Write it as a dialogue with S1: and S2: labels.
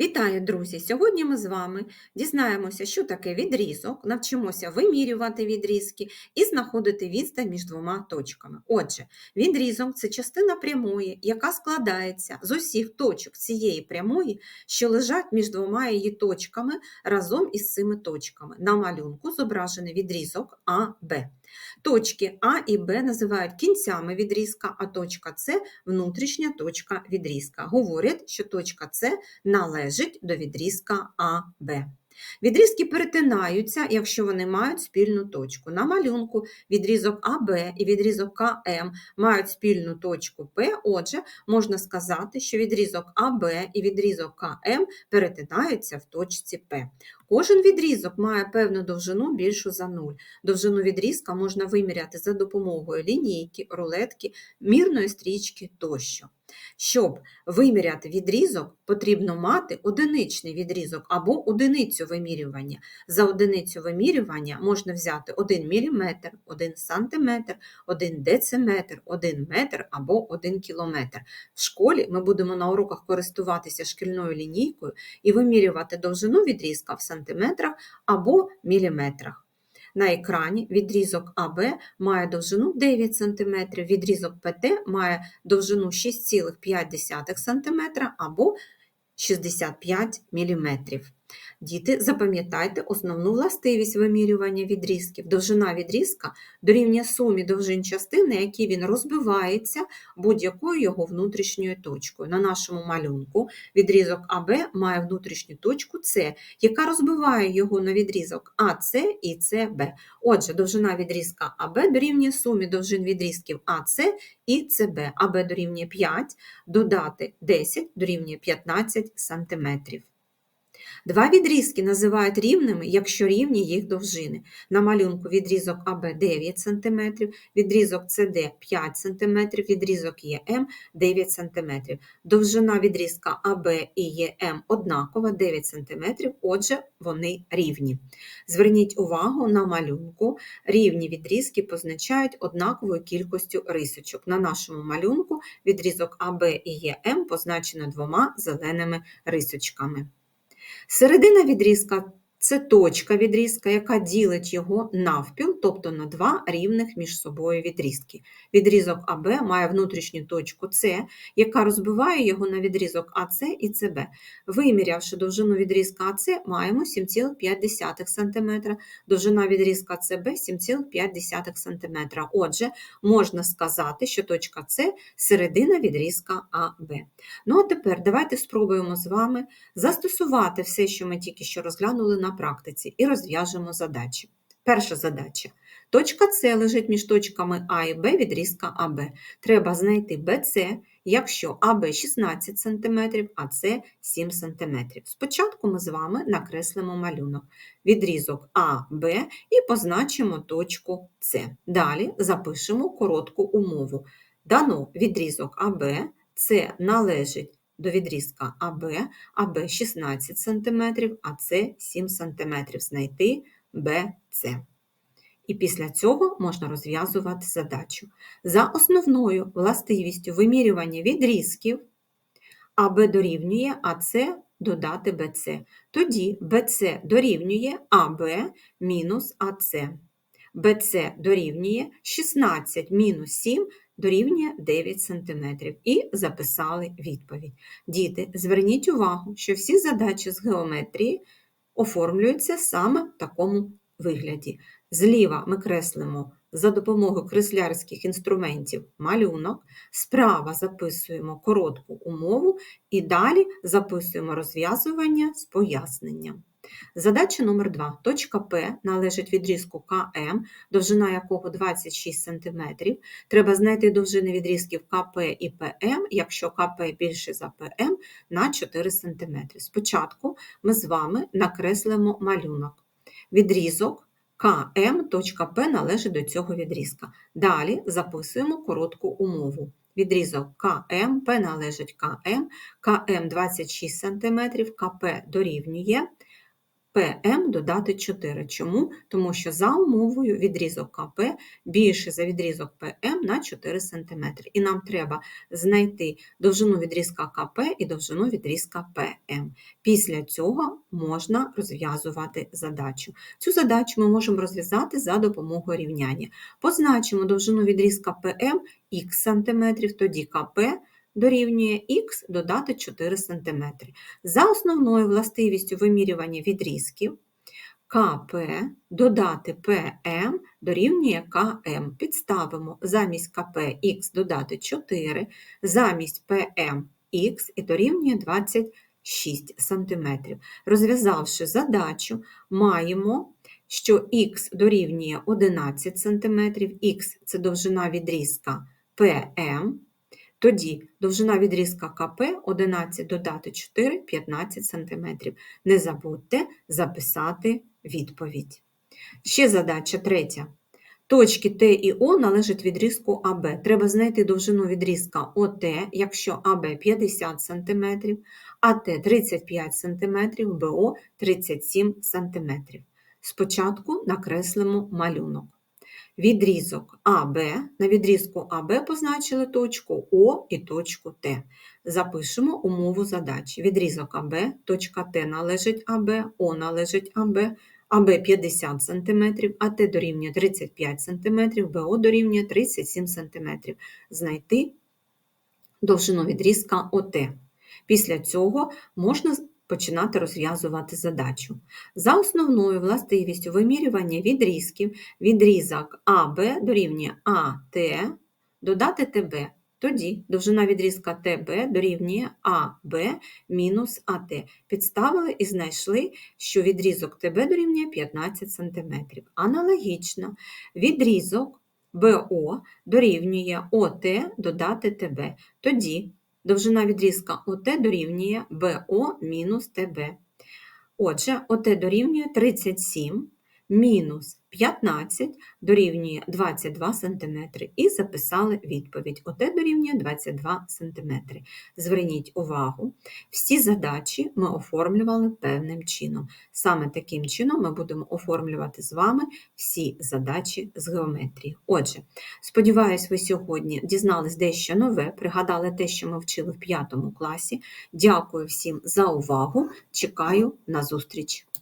S1: Вітаю, друзі! Сьогодні ми з вами дізнаємося, що таке відрізок, навчимося вимірювати відрізки і знаходити відстань між двома точками. Отже, відрізок це частина прямої, яка складається з усіх точок цієї прямої, що лежать між двома її точками разом із цими точками. На малюнку зображений відрізок А, Б. Точки А і Б називають кінцями відрізка, а точка С внутрішня точка відрізка. Говорять, що точка С належить до відрізка АБ. Відрізки перетинаються, якщо вони мають спільну точку. На малюнку відрізок АБ і відрізок КМ мають спільну точку П, отже, можна сказати, що відрізок АБ і відрізок КМ перетинаються в точці П. Кожен відрізок має певну довжину більшу за 0. Довжину відрізка можна виміряти за допомогою лінійки, рулетки, мірної стрічки тощо. Щоб виміряти відрізок, потрібно мати одиничний відрізок або одиницю вимірювання. За одиницю вимірювання можна взяти 1 мм, 1 см, 1 дециметр, 1 метр або 1 кілометр. В школі ми будемо на уроках користуватися шкільною лінійкою і вимірювати довжину відрізка в сантиметрах або міліметрах. На екрані відрізок АБ має довжину 9 см, відрізок ПТ має довжину 6,5 см або 65 мм. Діти, запам'ятайте основну властивість вимірювання відрізків. Довжина відрізка дорівнює сумі довжин частини, які він розбивається будь-якою його внутрішньою точкою. На нашому малюнку відрізок АБ має внутрішню точку С, яка розбиває його на відрізок АС і СБ. Отже, довжина відрізка АБ дорівнює сумі довжин відрізків АС і СБ. АБ дорівнює 5, додати 10 дорівнює 15 см. Два відрізки називають рівними, якщо рівні їх довжини. На малюнку відрізок АБ 9 см, відрізок СД 5 см, відрізок ЕМ 9 см. Довжина відрізка АБ і ЕМ однакова 9 см, отже, вони рівні. Зверніть увагу на малюнку. Рівні відрізки позначають однаковою кількістю рисочок. На нашому малюнку відрізок АБ і ЕМ позначено двома зеленими рисочками. Середина відрізка це точка відрізка, яка ділить його навпіл, тобто на два рівних між собою відрізки. Відрізок АБ має внутрішню точку С, яка розбиває його на відрізок АС і СБ. Вимірявши довжину відрізка АС, маємо 7,5 см, довжина відрізка СБ 7,5 см. Отже, можна сказати, що точка С середина відрізка АБ. Ну а тепер давайте спробуємо з вами застосувати все, що ми тільки що розглянули на практиці, і розв'яжемо задачі. Перша задача. Точка С лежить між точками А і Б відрізка АБ. Треба знайти БЦ, якщо АБ 16 см, а С 7 см. Спочатку ми з вами накреслимо малюнок. Відрізок АБ і позначимо точку С. Далі запишемо коротку умову. Дано відрізок АБ, С належить до відрізка АБ, АБ 16 см, а С 7 см. Знайти БЦ. І після цього можна розв'язувати задачу. За основною властивістю вимірювання відрізків АБ дорівнює АС додати БЦ. Тоді БЦ дорівнює АБ мінус АС. БЦ дорівнює 16 мінус 7 дорівнює 9 см. І записали відповідь. Діти, зверніть увагу, що всі задачі з геометрії оформлюються саме в такому вигляді. Зліва ми креслимо за допомогою креслярських інструментів малюнок, справа записуємо коротку умову і далі записуємо розв'язування з поясненням. Задача номер 2. Точка П належить відрізку КМ, довжина якого 26 см. Треба знайти довжини відрізків КП і ПМ, якщо КП більше за ПМ на 4 см. Спочатку ми з вами накреслимо малюнок. Відрізок КМ, точка П належить до цього відрізка. Далі записуємо коротку умову. Відрізок КМ, П належить КМ, КМ 26 см, КП дорівнює ПМ додати 4. Чому? Тому що за умовою відрізок КП більше за відрізок ПМ на 4 см. І нам треба знайти довжину відрізка КП і довжину відрізка ПМ. Після цього можна розв'язувати задачу. Цю задачу ми можемо розв'язати за допомогою рівняння. Позначимо довжину відрізка ПМ х см, тоді КП дорівнює х додати 4 см. За основною властивістю вимірювання відрізків КП додати ПМ дорівнює КМ. Підставимо замість КП х додати 4, замість ПМ х і дорівнює 26 см. Розв'язавши задачу, маємо, що х дорівнює 11 см, х – це довжина відрізка ПМ, тоді довжина відрізка КП 11 додати 4 – 15 см. Не забудьте записати відповідь. Ще задача третя. Точки Т і О належать відрізку АБ. Треба знайти довжину відрізка ОТ, якщо АБ 50 см, АТ 35 см, БО 37 см. Спочатку накреслимо малюнок. Відрізок АБ, на відрізку АБ позначили точку О і точку Т. Запишемо умову задачі. Відрізок АБ, точка Т належить АБ, О належить АБ, АБ 50 см, АТ дорівнює 35 см, БО дорівнює 37 см. Знайти довжину відрізка ОТ. Після цього можна починати розв'язувати задачу. За основною властивістю вимірювання відрізків відрізок АБ дорівнює АТ додати ТБ. Тоді довжина відрізка ТБ дорівнює АБ мінус АТ. Підставили і знайшли, що відрізок ТБ дорівнює 15 см. Аналогічно, відрізок БО дорівнює ОТ додати ТБ. Тоді довжина відрізка ОТ дорівнює БО мінус ТБ. Отже, ОТ дорівнює 37 мінус 15 дорівнює 22 см. І записали відповідь. ОТ дорівнює 22 см. Зверніть увагу, всі задачі ми оформлювали певним чином. Саме таким чином ми будемо оформлювати з вами всі задачі з геометрії. Отже, сподіваюсь, ви сьогодні дізнались дещо нове, пригадали те, що ми вчили в 5 класі. Дякую всім за увагу. Чекаю на зустріч!